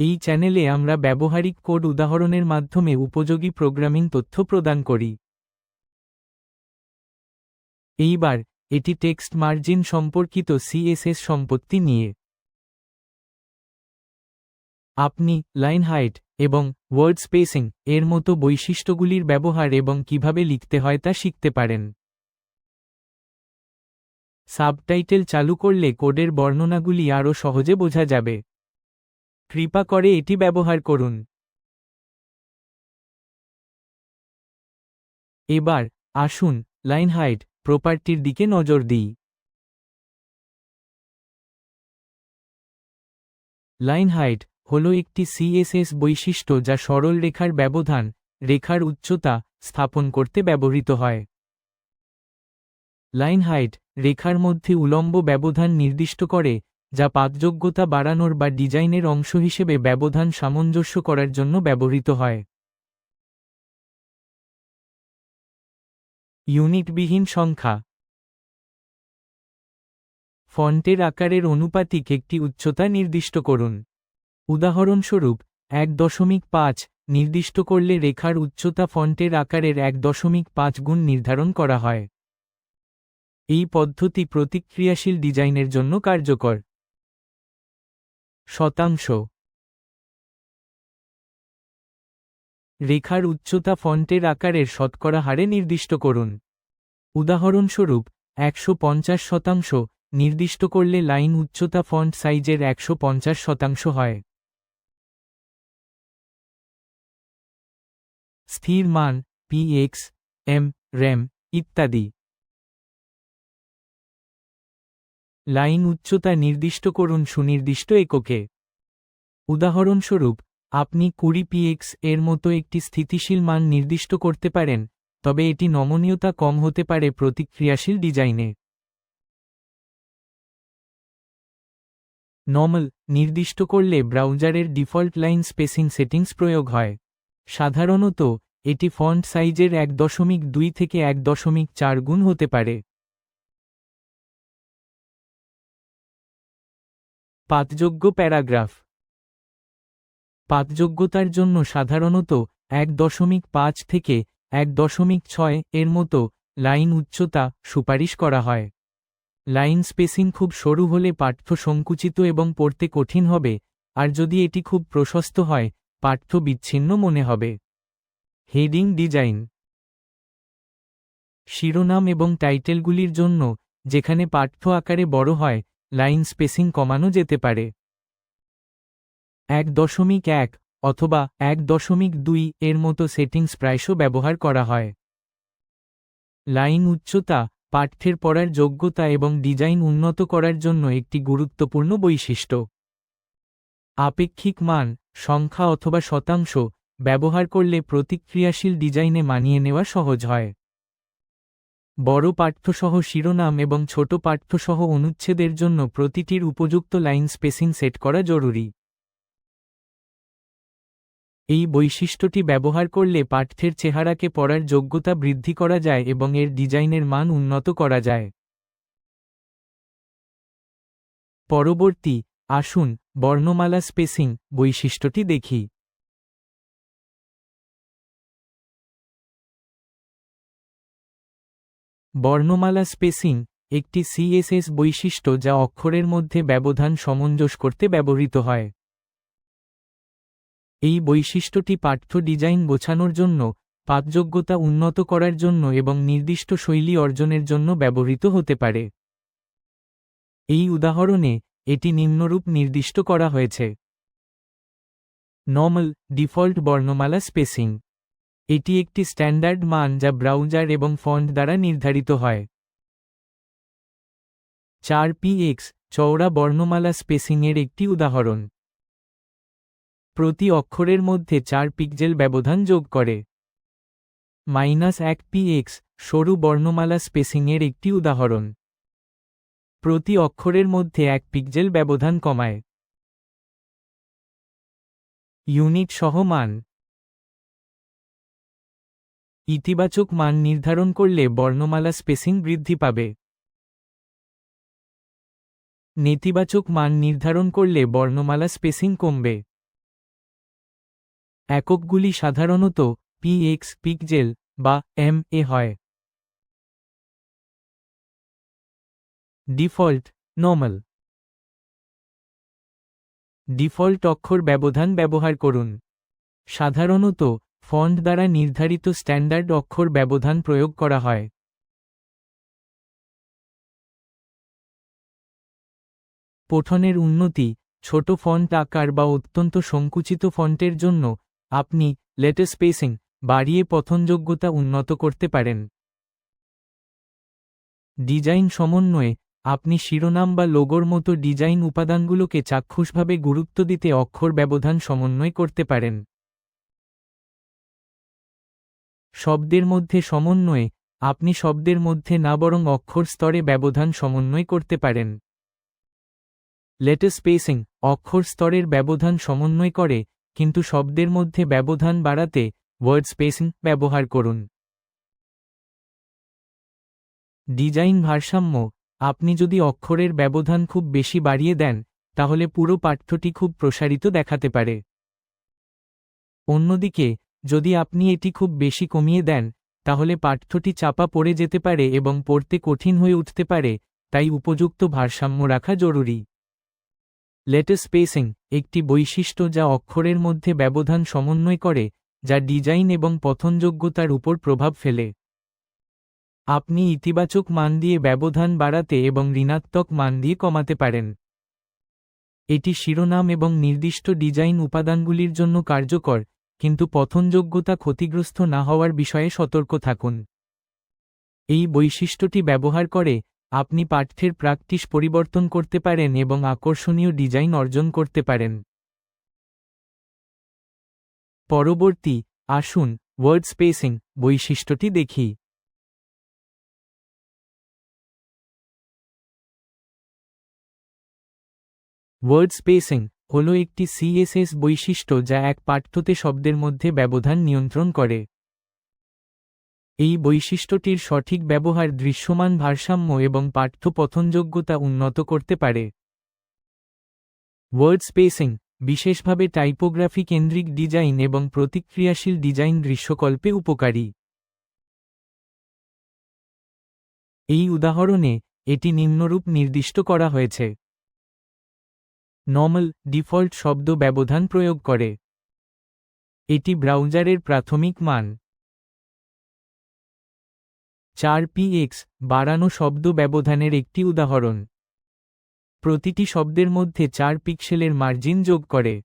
এই চ্যানেলে আমরা ব্যবহারিক কোড উদাহরণের মাধ্যমে উপযোগী প্রোগ্রামিং তথ্য প্রদান করি। এইবার, এটি টেক্সট মার্জিন সম্পর্কিত সিএসএস সম্পত্তি নিয়ে। আপনি লাইন হাইট এবং ওয়ার্ড স্পেসিং এর মতো বৈশিষ্ট্যগুলির ব্যবহার এবং কীভাবে লিখতে হয় তা শিখতে পারেন। সাবটাইটেল চালু করলে কোডের বর্ণনাগুলি আরও সহজে বোঝা যাবে। কৃপা করে এটি ব্যবহার করুন। এবার আসুন লাইন হাইট প্রপার্টির দিকে নজর দিই। লাইন হাইট হল একটি সিএসএস বৈশিষ্ট্য যা সরল রেখার ব্যবধান, রেখার উচ্চতা স্থাপন করতে ব্যবহৃত হয়। লাইন হাইট রেখার মধ্যে উলম্ব ব্যবধান নির্দিষ্ট করে যা পাতযোগ্যতা বাড়ানোর বা ডিজাইনের অংশ হিসেবে ব্যবধান সামঞ্জস্য করার জন্য ব্যবহৃত হয়। ইউনিটবিহীন সংখ্যা ফন্টের আকারের অনুপাতিক একটি উচ্চতা নির্দিষ্ট করুন। উদাহরণস্বরূপ, এক দশমিক পাঁচ নির্দিষ্ট করলে রেখার উচ্চতা ফন্টের আকারের এক দশমিক পাঁচ গুণ নির্ধারণ করা হয়। এই পদ্ধতি প্রতিক্রিয়াশীল ডিজাইনের জন্য কার্যকর। শতাংশ। রেখার উচ্চতা ফন্টের আকারের শতকরা হারে নির্দিষ্ট করুন। উদাহরণস্বরূপ, একশো পঞ্চাশ শতাংশ নির্দিষ্ট করলে লাইন উচ্চতা ফন্ট সাইজের একশো পঞ্চাশ শতাংশ হয়। স্থির মান পিএক্স এম র্যাম ইত্যাদি। লাইন উচ্চতা নির্দিষ্ট করুন সুনির্দিষ্ট এককে। উদাহরণস্বরূপ, আপনি কুড়ি পিএক্স এর মতো একটি স্থিতিশীল মান নির্দিষ্ট করতে পারেন, তবে এটি নমনীয়তা কম হতে পারে প্রতিক্রিয়াশীল ডিজাইনে। নর্মাল নির্দিষ্ট করলে ব্রাউজারের ডিফল্ট লাইন স্পেসিং সেটিংস প্রয়োগ হয়। সাধারণত, এটি ফন্ট সাইজের এক দশমিক দুই থেকে এক দশমিক চার গুণ হতে পারে। পাতযোগ্য প্যারাগ্রাফ। পাতযোগ্যতার জন্য সাধারণত এক দশমিক পাঁচ থেকে এক দশমিক ছয় এর মতো লাইন উচ্চতা সুপারিশ করা হয়। লাইন স্পেসিং খুব সরু হলে পাঠ্য সংকুচিত এবং পড়তে কঠিন হবে, আর যদি এটি খুব প্রশস্ত হয়, পাঠ্য বিচ্ছিন্ন মনে হবে। Heading design. শিরোনাম এবং টাইটেলগুলির জন্য যেখানে পাঠ্য আকারে বড় হয় লাইন স্পেসিং কমানো যেতে পারে। এক দশমিক এক অথবা এক দশমিক দুই এর মতো সেটিংস প্রায়শ ব্যবহার করা হয়। লাইন উচ্চতা, পাঠ্যের পড়ার যোগ্যতা এবং ডিজাইন উন্নত করার জন্য একটি গুরুত্বপূর্ণ বৈশিষ্ট্য। আপেক্ষিক মান, সংখ্যা অথবা শতাংশ ব্যবহার করলে প্রতিক্রিয়াশীল ডিজাইনে মানিয়ে নেওয়া সহজ হয়। বড় পাঠ্যসহ শিরোনাম এবং ছোট পাঠ্যসহ অনুচ্ছেদের জন্য প্রতিটির উপযুক্ত লাইন স্পেসিং সেট করা জরুরি। এই বৈশিষ্ট্যটি ব্যবহার করলে পাঠ্যের চেহারাকে পড়ার যোগ্যতা বৃদ্ধি করা যায় এবং এর ডিজাইনের মান উন্নত করা যায়। পরবর্তী, আসুন বর্ণমালা স্পেসিং বৈশিষ্ট্যটি দেখি। বর্ণমালা স্পেসিং একটি সিএসএস বৈশিষ্ট্য যা অক্ষরের মধ্যে ব্যবধান সমঞ্জস করতে ব্যবহৃত হয়। এই বৈশিষ্ট্যটি পাঠ্য ডিজাইন গোছানোর জন্য, পাঠযোগ্যতা উন্নত করার জন্য এবং নির্দিষ্ট শৈলী অর্জনের জন্য ব্যবহৃত হতে পারে। এই উদাহরণে এটি নিম্নরূপ নির্দিষ্ট করা হয়েছে। নর্মাল ডিফল্ট বর্ণমালা স্পেসিং এটি একটি স্ট্যান্ডার্ড মান যা ব্রাউজার এবং ফন্ট দ্বারা নির্ধারিত হয়। চার পিএক্স চওড়া বর্ণমালা স্পেসিংয়ের একটি উদাহরণ। প্রতি অক্ষরের মধ্যে চার পিকজেল ব্যবধান যোগ করে। মাইনাস এক পিএক্স সরু বর্ণমালা স্পেসিংয়ের একটি উদাহরণ। প্রতি অক্ষরের মধ্যে এক পিকজেল ব্যবধান কমায়। ইউনিট সহ মান। ইতিবাচক মান নির্ধারণ করলে বর্ণমালা স্পেসিং বৃদ্ধি পাবে। নেতিবাচক মান নির্ধারণ করলে বর্ণমালা স্পেসিং কমবে। এককগুলি সাধারণত পিএক্স পিকজেল বা এম এ হয়। Default, normal. ডিফল্ট অক্ষর ব্যবধান ব্যবহার করুন। সাধারণত ফন্ট দ্বারা নির্ধারিত স্ট্যান্ডার্ড অক্ষর ব্যবধান প্রয়োগ করা হয়। পঠনের উন্নতি, ছোট ফন্ট আকার বা অত্যন্ত সংকুচিত ফন্টের জন্য আপনি লেটার স্পেসিং বাড়িয়ে পঠনযোগ্যতা উন্নত করতে পারেন। ডিজাইন সমন্বয়ে আপনি শিরোনাম বা লোগোর মতো ডিজাইন উপাদানগুলোকে চাক্ষুষভাবে গুরুত্ব দিতে অক্ষর ব্যবধান সমন্বয় করতে পারেন। শব্দের মধ্যে সমন্বয়ে, আপনি শব্দের মধ্যে না বরং অক্ষর স্তরে ব্যবধান সমন্বয় করতে পারেন। লেটার স্পেসিং অক্ষর স্তরের ব্যবধান সমন্বয় করে, কিন্তু শব্দের মধ্যে ব্যবধান বাড়াতে ওয়ার্ড স্পেসিং ব্যবহার করুন। ডিজাইন ভারসাম্য, আপনি যদি অক্ষরের ব্যবধান খুব বেশি বাড়িয়ে দেন, তাহলে পুরো পাঠ্যটি খুব প্রসারিত দেখাতে পারে। অন্যদিকে যদি আপনি এটি খুব বেশি কমিয়ে দেন, তাহলে পাঠ্যটি চাপা পড়ে যেতে পারে এবং পড়তে কঠিন হয়ে উঠতে পারে, তাই উপযুক্ত ভারসাম্য রাখা জরুরি। লেটার স্পেসিং একটি বৈশিষ্ট্য যা অক্ষরের মধ্যে ব্যবধান সমন্বয় করে, যা ডিজাইন এবং পথনযোগ্যতার উপর প্রভাব ফেলে। আপনি ইতিবাচক মান দিয়ে ব্যবধান বাড়াতে এবং ঋণাত্মক মান দিয়ে কমাতে পারেন। এটি শিরোনাম এবং নির্দিষ্ট ডিজাইন উপাদানগুলির জন্য কার্যকর কিন্তু পথনযোগ্যতা ক্ষতিগ্রস্ত না হওয়ার বিষয়ে সতর্ক থাকুন। এই বৈশিষ্ট্যটি ব্যবহার করে আপনি পাঠ্যের প্র্যাকটিস পরিবর্তন করতে পারেন এবং আকর্ষণীয় ডিজাইন অর্জন করতে পারেন। পরবর্তী, আসুন ওয়ার্ড স্পেসিং বৈশিষ্ট্যটি দেখি। ওয়ার্ড স্পেসিং হল একটি সিএসএস বৈশিষ্ট্য যা এক পাঠ্যতে শব্দের মধ্যে ব্যবধান নিয়ন্ত্রণ করে। এই বৈশিষ্ট্যটির সঠিক ব্যবহার দৃশ্যমান ভারসাম্য এবং পাঠ্য পথনযোগ্যতা উন্নত করতে পারে। ওয়ার্ড স্পেসিং, বিশেষভাবে টাইপোগ্রাফি কেন্দ্রিক ডিজাইন এবং প্রতিক্রিয়াশীল ডিজাইন দৃশ্যকল্পে উপকারী। এই উদাহরণে এটি নিম্নরূপ নির্দিষ্ট করা হয়েছে। নর্মাল ডিফল্ট শব্দ ব্যবধান প্রয়োগ করে। এটি ব্রাউজারের প্রাথমিক মান। চার পিএক্স বাড়ানো শব্দ ব্যবধানের একটি উদাহরণ। প্রতিটি শব্দের মধ্যে চার পিক্সেলের মার্জিন যোগ করে।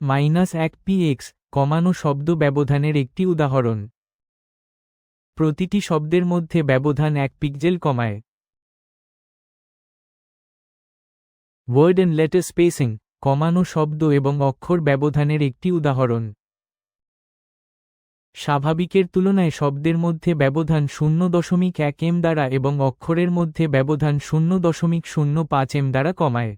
মাইনাস এক পিএক্স কমানো শব্দ ব্যবধানের একটি উদাহরণ। প্রতিটি শব্দের মধ্যে ব্যবধান এক পিক্সেল কমায়। ওয়ার্ড অ্যান্ড লেটার স্পেসিং কমানো শব্দ এবং অক্ষর ব্যবধানের একটি উদাহরণ। স্বাভাবিকের তুলনায় শব্দের মধ্যে ব্যবধান শূন্য দশমিক এক এম দ্বারা এবং অক্ষরের মধ্যে ব্যবধান শূন্য দশমিক শূন্য পাঁচ এম দ্বারা কমায়।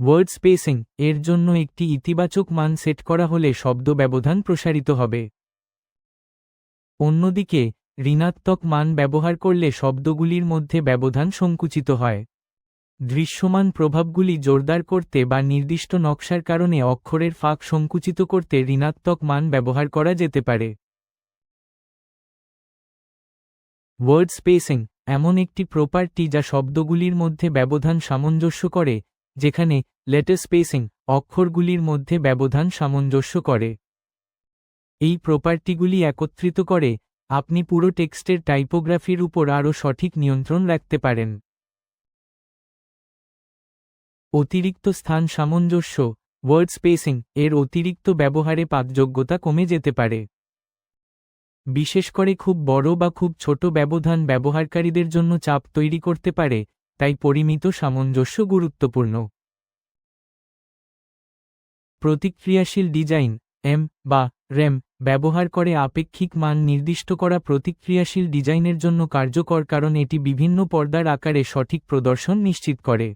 ওয়ার্ড স্পেসিং এর জন্য একটি ইতিবাচক মান সেট করা হলে শব্দ ব্যবধান প্রসারিত হবে। অন্যদিকে ঋণাত্মক মান ব্যবহার করলে শব্দগুলির মধ্যে ব্যবধান সংকুচিত হয়। দৃশ্যমান প্রভাবগুলি জোরদার করতে বা নির্দিষ্ট নকশার কারণে অক্ষরের ফাঁক সংকুচিত করতে ঋণাত্মক মান ব্যবহার করা যেতে পারে। ওয়ার্ড স্পেসিং এমন একটি প্রপার্টি যা শব্দগুলির মধ্যে ব্যবধান সামঞ্জস্য করে, যেখানে লেটার স্পেসিং অক্ষরগুলির মধ্যে ব্যবধান সামঞ্জস্য করে। এই প্রপার্টিগুলি একত্রিত করে আপনি পুরো টেক্সটের টাইপোগ্রাফির উপর আরও সঠিক নিয়ন্ত্রণ রাখতে পারেন। অতিরিক্ত স্থান সামঞ্জস্য ওয়ার্ড স্পেসিং এর অতিরিক্ত ব্যবহারে পাকযোগ্যতা কমে যেতে পারে। বিশেষ করে খুব বড় বা খুব ছোট ব্যবধান ব্যবহারকারীদের জন্য চাপ তৈরি করতে পারে, তাই পরিমিত সামঞ্জস্য গুরুত্বপূর্ণ। প্রতিক্রিয়াশীল ডিজাইন এম বা র্যাম ব্যবহার করে আপেক্ষিক মান নির্দিষ্ট করা প্রতিক্রিয়াশীল ডিজাইনের জন্য কার্যকর কারণ এটি বিভিন্ন পর্দার আকারে সঠিক প্রদর্শন নিশ্চিত করে।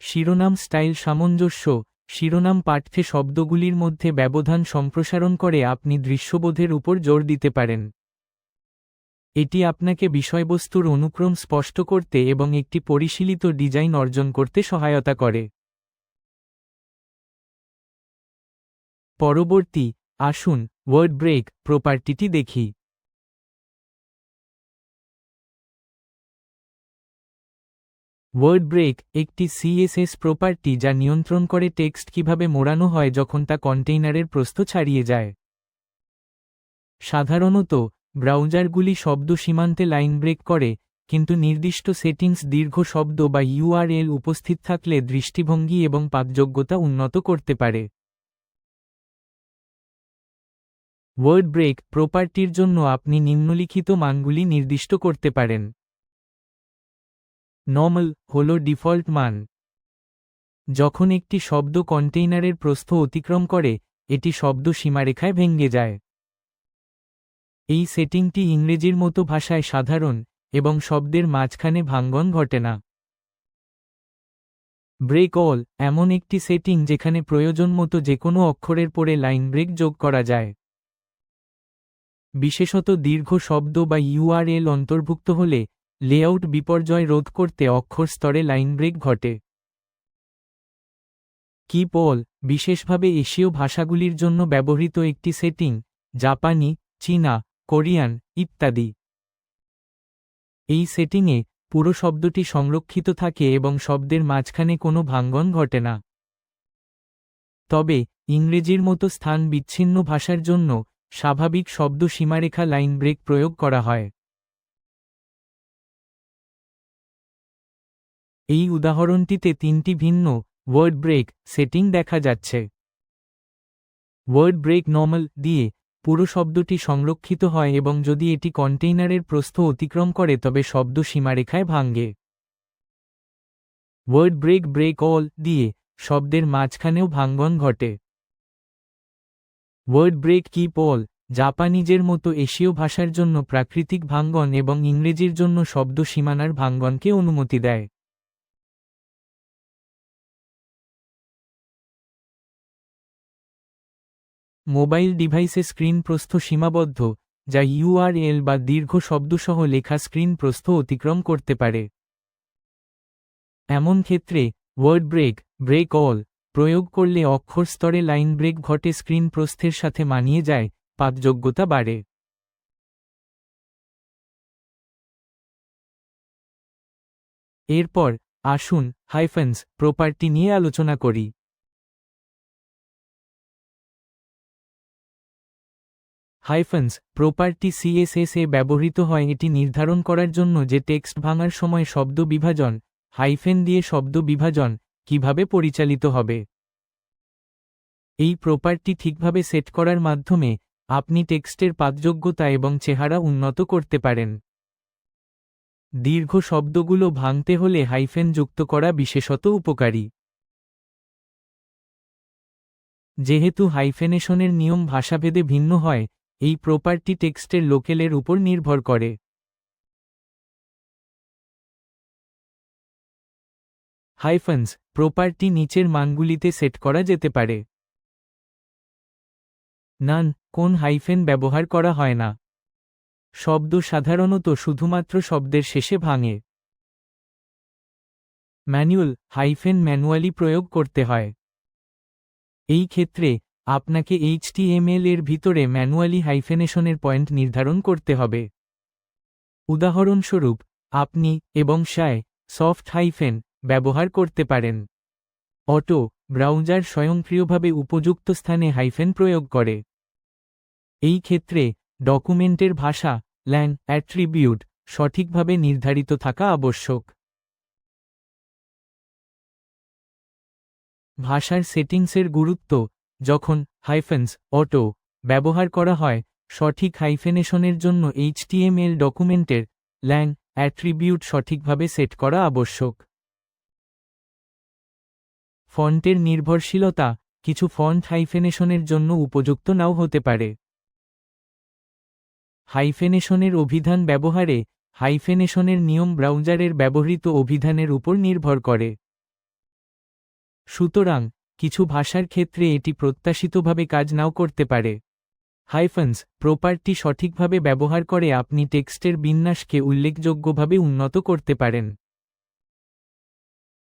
শিরোনাম স্টাইল সামঞ্জস্য, শিরোনাম পাঠ্যে শব্দগুলির মধ্যে ব্যবধান সম্প্রসারণ করে আপনি দৃশ্যবোধের উপর জোর দিতে পারেন। এটি আপনাকে বিষয়বস্তুর অনুক্রম স্পষ্ট করতে এবং একটি পরিশীলিত ডিজাইন অর্জন করতে সহায়তা করে। পরবর্তী, আসুন ওয়ার্ড ব্রেক প্রপার্টিটি দেখি। ওয়ার্ড ব্রেক একটি সিএসএস প্রপার্টি যা নিয়ন্ত্রণ করে টেক্সট কীভাবে মোড়ানো হয় যখন তা কন্টেইনারের প্রস্থ ছাড়িয়ে যায়। সাধারণত ব্রাউজারগুলি শব্দ সীমান্তে লাইন ব্রেক করে, কিন্তু নির্দিষ্ট সেটিংস দীর্ঘ শব্দ বা ইউআরএল উপস্থিত থাকলে দৃষ্টিভঙ্গি এবং পাঠযোগ্যতা উন্নত করতে পারে। ওয়ার্ড ব্রেক প্রপার্টির জন্য আপনি নিম্নলিখিত মানগুলি নির্দিষ্ট করতে পারেন। নর্মাল হল ডিফল্ট মান। যখন একটি শব্দ কন্টেইনারের প্রস্থ অতিক্রম করে, এটি শব্দ সীমারেখায় ভেঙ্গে যায়। এই সেটিংটি ইংরেজির মতো ভাষায় সাধারণ এবং শব্দের মাঝখানে ভাঙ্গন ঘটে না। ব্রেক অল এমন একটি সেটিং যেখানে প্রয়োজন মতো যে কোনো অক্ষরের পরে লাইন ব্রেক যোগ করা যায়। বিশেষত দীর্ঘ শব্দ বা ইউআরএল অন্তর্ভুক্ত হলে লেআউট বিপর্যয় রোধ করতে অক্ষর স্তরে লাইন ব্রেক ঘটে। কিপ অল বিশেষভাবে এশীয় ভাষাগুলির জন্য ব্যবহৃত একটি সেটিং, জাপানি, চীনা, কোরিয়ান ইত্যাদি। এই সেটিংয়ে পুরো শব্দটি সংরক্ষিত থাকে এবং শব্দের মাঝখানে কোনো ভাঙ্গন ঘটে না। তবে ইংরেজির মতো স্থান বিচ্ছিন্ন ভাষার জন্য স্বাভাবিক শব্দ সীমারেখা লাইন ব্রেক প্রয়োগ করা হয়। এই উদাহরণটিতে তিনটি ভিন্ন ওয়ার্ড ব্রেক সেটিং দেখা যাচ্ছে। ওয়ার্ড ব্রেক নর্মাল দিয়ে পুরো শব্দটি সংরক্ষিত হয় এবং যদি এটি কন্টেইনারের প্রস্থ অতিক্রম করে তবে শব্দ সীমারেখায় ভাঙ্গে ওয়ার্ড ব্রেক ব্রেক অল দিয়ে শব্দের মাঝখানেও ভাঙ্গন ঘটে। ওয়ার্ড ব্রেক কি পল, জাপানিজের মতো এশীয় ভাষার জন্য প্রাকৃতিক ভাঙ্গন এবং ইংরেজির জন্য শব্দ সীমানার ভাঙ্গনকে অনুমতি দেয়। মোবাইল ডিভাইসে স্ক্রিন প্রস্থ সীমাবদ্ধ, যা ইউআরএল বা দীর্ঘ শব্দসহ লেখা স্ক্রিন প্রস্থ অতিক্রম করতে পারে। এমন ক্ষেত্রে, ওয়ার্ড ব্রেক ব্রেক অল প্রয়োগ করলে অক্ষর স্তরে লাইন ব্রেক ঘটে, স্ক্রিন প্রস্থের সাথে মানিয়ে যায় পাঠযোগ্যতা বাড়ে। এরপর আসুন হাইফেন্স প্রপার্টি নিয়ে আলোচনা করি। হাইফেন্স প্রপার্টি সিএসএস এ ব্যবহৃত হয়, এটি নির্ধারণ করার জন্য যে টেক্সট ভাঙার সময় শব্দ বিভাজন হাইফেন দিয়ে শব্দ বিভাজন কীভাবে পরিচালিত হবে? এই প্রপার্টি ঠিকভাবে সেট করার মাধ্যমে আপনি টেক্সটের পাঠযোগ্যতা এবং চেহারা উন্নত করতে পারেন। দীর্ঘ শব্দগুলো ভাঙতে হলে হাইফেন যুক্ত করা বিশেষত উপকারী। যেহেতু হাইফেনেশনের নিয়ম ভাষাভেদে ভিন্ন হয়, এই প্রপার্টি টেক্সটের লোকেলের উপর নির্ভর করে। হাইফেন্স প্রপার্টি নিচের মানগুলিতে সেট করা যেতে পারে। নান, কোন হাইফেন ব্যবহার করা হয় না। শব্দ সাধারণত শুধুমাত্র শব্দের শেষে ভাঙে। ম্যানুয়াল হাইফেন ম্যানুয়ালি প্রয়োগ করতে হয়। এই ক্ষেত্রে আপনাকে এইচটিএমএল এর ভিতরে ম্যানুয়ালি হাইফেনেশনের পয়েন্ট নির্ধারণ করতে হবে। উদাহরণস্বরূপ, আপনি এবং সায় সফট হাইফেন ব্যবহার করতে পারেন। অটো, ব্রাউজার স্বয়ংক্রিয়ভাবে উপযুক্ত স্থানে হাইফেন প্রয়োগ করে। এই ক্ষেত্রে ডকুমেন্টের ভাষা ল্যান অ্যাট্রিবিউট সঠিকভাবে নির্ধারিত থাকা আবশ্যক। ভাষার সেটিংসের গুরুত্ব, যখন হাইফেন্স অটো ব্যবহার করা হয়, সঠিক হাইফেনেশনের জন্য এইচটিএমএল ডকুমেন্টের ল্যাং অ্যাট্রিবিউট সঠিকভাবে সেট করা আবশ্যক। ফন্টের নির্ভরশীলতা কিছু ফন্ট হাইফেনেশনের জন্য উপযুক্ত নাও হতে পারে। হাইফেনেশনের অভিধান ব্যবহারে হাইফেনেশনের নিয়ম ব্রাউজারের ব্যবহৃত অভিধানের উপর নির্ভর করে। সুতরাং, কিছু ভাষার ক্ষেত্রে এটি প্রত্যাশিতভাবে কাজ নাও করতে পারে। হাইফেন্স, প্রপার্টি সঠিকভাবে ব্যবহার করে আপনি টেক্সটের বিন্যাসকে উল্লেখযোগ্যভাবে উন্নত করতে পারেন।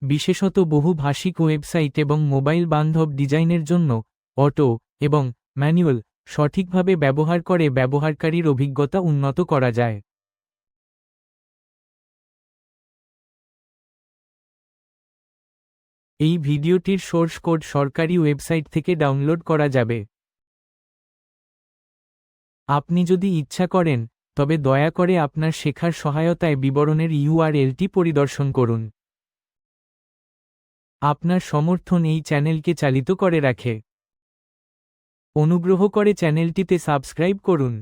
বিশেষত বহু ভাষিক ওয়েবসাইট এবং মোবাইল বান্ধব ডিজাইনের জন্য অটো এবং ম্যানুয়াল সঠিকভাবে ব্যবহার করে ব্যবহারকারীর অভিজ্ঞতা উন্নত করা যায়। এই ভিডিওটির সোর্স কোড সরকারি ওয়েবসাইট থেকে ডাউনলোড করা যাবে। আপনি যদি ইচ্ছা করেন, তবে দয়া করে আপনার শেখার সহায়তায় বিবরণের ইউআরএলটি পরিদর্শন করুন। আপনার সমর্থন এই চ্যানেলকে চালিত করে রাখে। অনুগ্রহ করে চ্যানেলটিতে সাবস্ক্রাইব করুন।